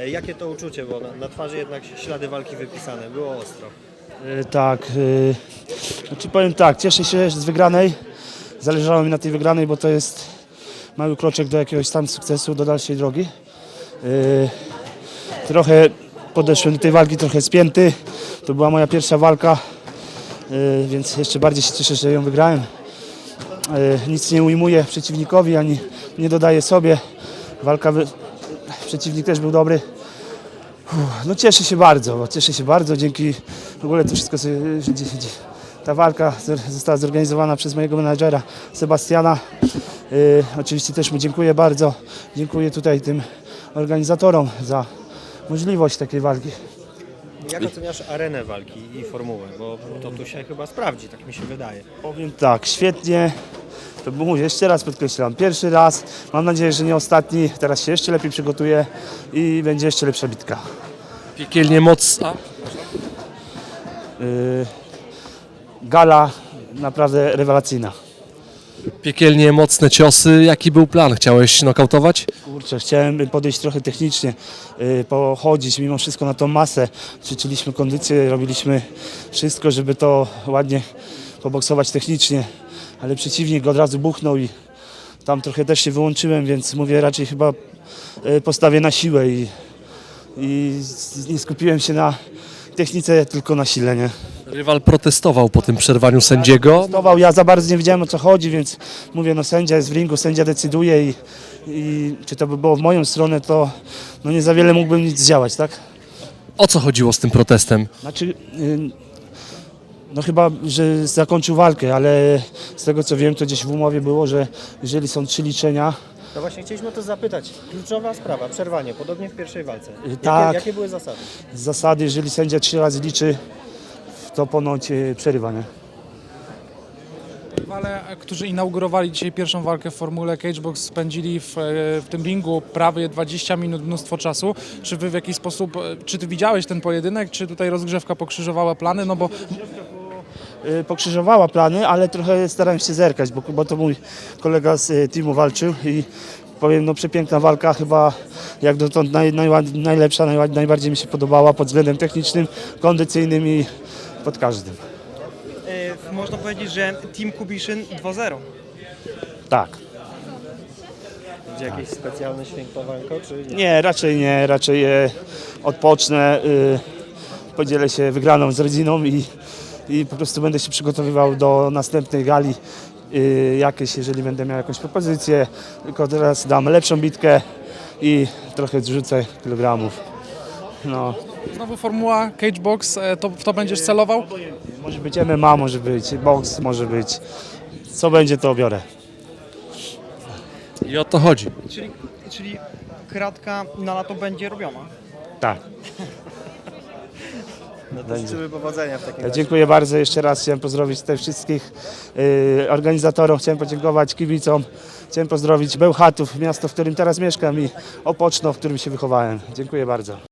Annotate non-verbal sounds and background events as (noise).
E, Jakie to uczucie, bo na, na twarzy jednak ślady walki wypisane, było ostro. E, Tak, yy, znaczy powiem tak, cieszę się z wygranej. Zależało mi na tej wygranej, bo to jest mały kroczek do jakiegoś tam sukcesu, do dalszej drogi. Trochę podeszłem do tej walki trochę spięty. To była moja pierwsza walka, więc jeszcze bardziej się cieszę, że ją wygrałem. Nic nie ujmuję przeciwnikowi, ani nie dodaję sobie. Walka. Przeciwnik też był dobry. No cieszę się bardzo, cieszę się bardzo. Dzięki w ogóle to wszystko, dzie- ta walka została zorganizowana przez mojego menadżera Sebastiana. Yy, oczywiście też mu dziękuję bardzo. Dziękuję tutaj tym organizatorom za możliwość takiej walki. Jak oceniasz arenę walki i formułę? Bo to tu się chyba sprawdzi, tak mi się wydaje. Powiem tak, świetnie. To mówię, jeszcze raz podkreślam, pierwszy raz. Mam nadzieję, że nie ostatni. Teraz się jeszcze lepiej przygotuję i będzie jeszcze lepsza bitka. Piekielnie mocna. Yy, gala naprawdę rewelacyjna. Piekielnie mocne ciosy. Jaki był plan? Chciałeś nokautować? Kurczę, chciałem podejść trochę technicznie, yy, pochodzić mimo wszystko na tą masę. Ćwiczyliśmy kondycję, robiliśmy wszystko, żeby to ładnie poboksować technicznie, ale przeciwnik od razu buchnął i tam trochę też się wyłączyłem, więc mówię raczej chyba yy, postawię na siłę i, i nie skupiłem się na technice, tylko na sile, nie? Rywal protestował po tym przerwaniu sędziego. Protestował, Ja za bardzo nie wiedziałem o co chodzi, więc mówię, no sędzia jest w ringu, sędzia decyduje i, i czy to by było w moją stronę, to no nie za wiele mógłbym nic zdziałać, tak? O co chodziło z tym protestem? Znaczy, y, no chyba, że zakończył walkę, ale z tego co wiem, to gdzieś w umowie było, że jeżeli są trzy liczenia, No właśnie chcieliśmy o to zapytać. Kluczowa sprawa, przerwanie, podobnie w pierwszej walce. Jakie, tak. jakie były zasady? z zasady, jeżeli sędzia trzy razy liczy, to ponoć y, przerywa, nie? Rywale, którzy inaugurowali dzisiaj pierwszą walkę w Formule Cagebox spędzili w, e, w tym ringu prawie 20 minut, mnóstwo czasu. Czy wy w jakiś sposób, e, czy ty widziałeś ten pojedynek, czy tutaj rozgrzewka pokrzyżowała plany? No bo pokrzyżowała plany, ale trochę starałem się zerkać, bo, bo to mój kolega z y, teamu walczył i powiem, no przepiękna walka, chyba jak dotąd naj, najład, najlepsza, najład, najbardziej mi się podobała pod względem technicznym, kondycyjnym i pod każdym. E, można powiedzieć, że Team Kubiszyn 2-0. Tak. Będzie jakieś specjalne świętowanko, czy nie? Nie, raczej nie, raczej odpocznę, y, podzielę się wygraną z rodziną i, i po prostu będę się przygotowywał do następnej gali y, jakieś, jeżeli będę miał jakąś propozycję, tylko teraz dam lepszą bitkę i trochę zrzucę kilogramów. No, znowu formuła Cagebox, e, to w to będziesz celował? może być MMA, może być boks, może być, co będzie to biorę. I o to chodzi. Czyli, czyli kratka na lato będzie robiona. Tak. (laughs) No to życzymy powodzenia w takim razie. dziękuję bardzo jeszcze raz. Chciałem pozdrowić tutaj wszystkich y, organizatorów, chciałem podziękować kibicom, chciałem pozdrowić Bełchatów, miasto, w którym teraz mieszkam i Opoczno, w którym się wychowałem. Dziękuję bardzo.